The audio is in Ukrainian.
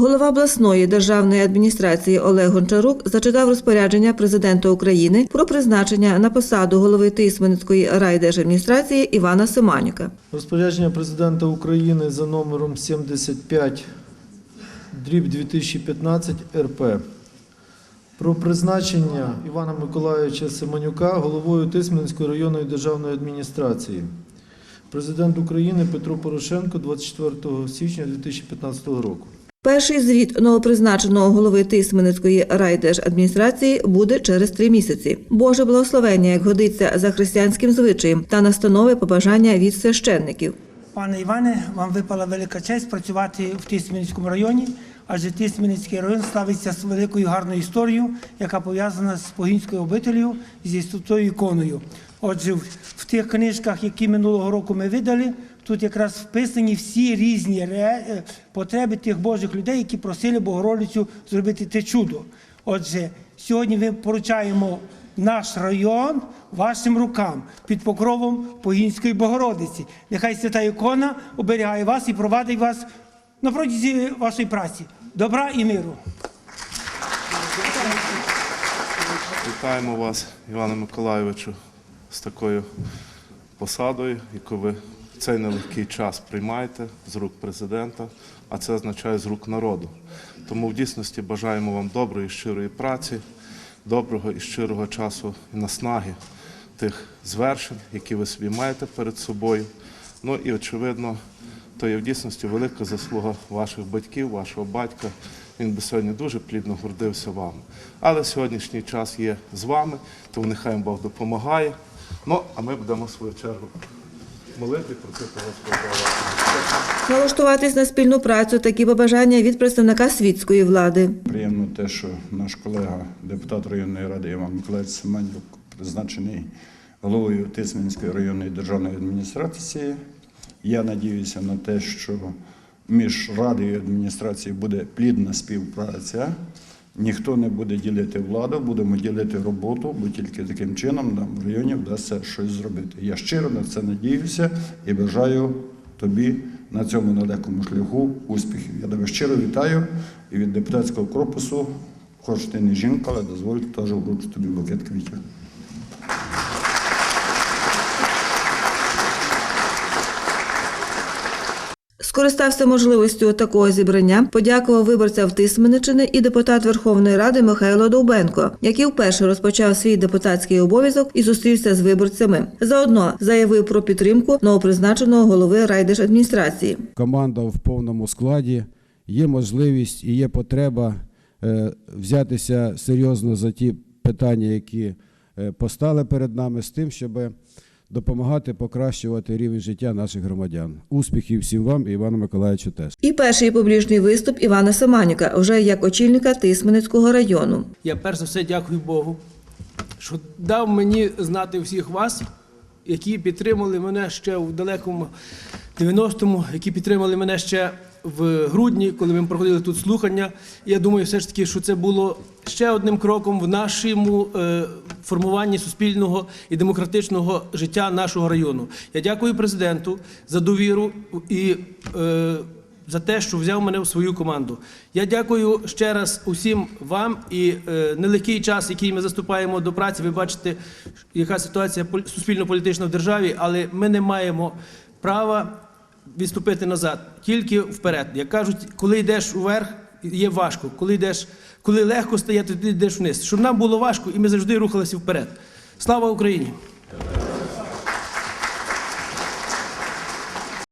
Голова обласної державної адміністрації Олег Гончарук зачитав розпорядження президента України про призначення на посаду голови Тисменницької райдержадміністрації Івана Семанюка. Розпорядження президента України за номером 75 дріб 2015 РП про призначення Івана Миколайовича Семенюка головою Тисменської районної державної адміністрації. Президент України Петро Порошенко 24 січня 2015 року. Перший звіт новопризначеного голови Тисменницької райдержадміністрації буде через три місяці. Боже благословення, як годиться за християнським звичаєм та настанови побажання від священників. Пане Іване, вам випала велика честь працювати в Тисменському районі, адже Тисменський район славиться з великою гарною історією, яка пов'язана з Погінською обителею зі святою іконою. Отже, в тих книжках, які минулого року ми видали, тут якраз вписані всі різні е, потреби тих Божих людей, які просили Богородицю зробити те чудо. Отже, сьогодні ми поручаємо наш район вашим рукам під покровом Погінської Богородиці. Нехай свята ікона оберігає вас і провадить вас на протязі вашої праці. Добра і миру. Вітаємо вас, Іване Миколайовичу, з такою посадою, яку ви цей нелегкий час приймаєте з рук президента, а це означає з рук народу. Тому в дійсності бажаємо вам доброї, щирої праці, доброго і щирого часу і наснаги тих звершень, які ви собі маєте перед собою. Ну і очевидно, то є в дійсності велика заслуга ваших батьків, вашого батька. Він би сьогодні дуже плідно гордився вами. Але сьогоднішній час є з вами, тому нехай Бог допомагає. Ну, а ми будемо в свою чергу молити, просити Господа. Налаштуватись на спільну працю такі побажання від представника світської влади. Приємно те, що наш колега, депутат районної ради Іван Миколаївич Семенюк, призначений головою Тисменської районної державної адміністрації. Я надіюся на те, що між радою і адміністрацією буде плідна співпраця. Ніхто не буде ділити владу, будемо ділити роботу, бо тільки таким чином нам в районі вдасться щось зробити. Я щиро на це надіюся і бажаю тобі на цьому далекому шляху успіхів. Я тебе щиро вітаю і від депутатського корпусу, хоч ти не жінка, але дозволь теж вручу тобі букет квітів. Скористався можливістю такого зібрання, подякував виборцям Тисменичини і депутат Верховної Ради Михайло Довбенко, який вперше розпочав свій депутатський обов'язок і зустрівся з виборцями. Заодно заявив про підтримку новопризначеного голови райдержадміністрації. команда в повному складі, є можливість і є потреба е, взятися серйозно за ті питання, які е, постали перед нами, з тим, щоб допомагати покращувати рівень життя наших громадян. Успіхів всім вам і Івану Миколаївичу теж. І перший публічний виступ Івана Семанюка, вже як очільника Тисменицького району. Я перш за все дякую Богу, що дав мені знати всіх вас, які підтримали мене ще в далекому 90-му, які підтримали мене ще в грудні, коли ми проходили тут слухання. Я думаю, все ж таки, що це було ще одним кроком в нашому е, формуванні суспільного і демократичного життя нашого району. Я дякую президенту за довіру і. Е, за те, що взяв мене в свою команду. Я дякую ще раз усім вам і е, нелегкий час, який ми заступаємо до праці. Ви бачите, яка ситуація суспільно-політична в державі, але ми не маємо права відступити назад, тільки вперед. Як кажуть, коли йдеш вверх, є важко. Коли йдеш, коли легко стає, то ти йдеш вниз. Щоб нам було важко, і ми завжди рухалися вперед. Слава Україні!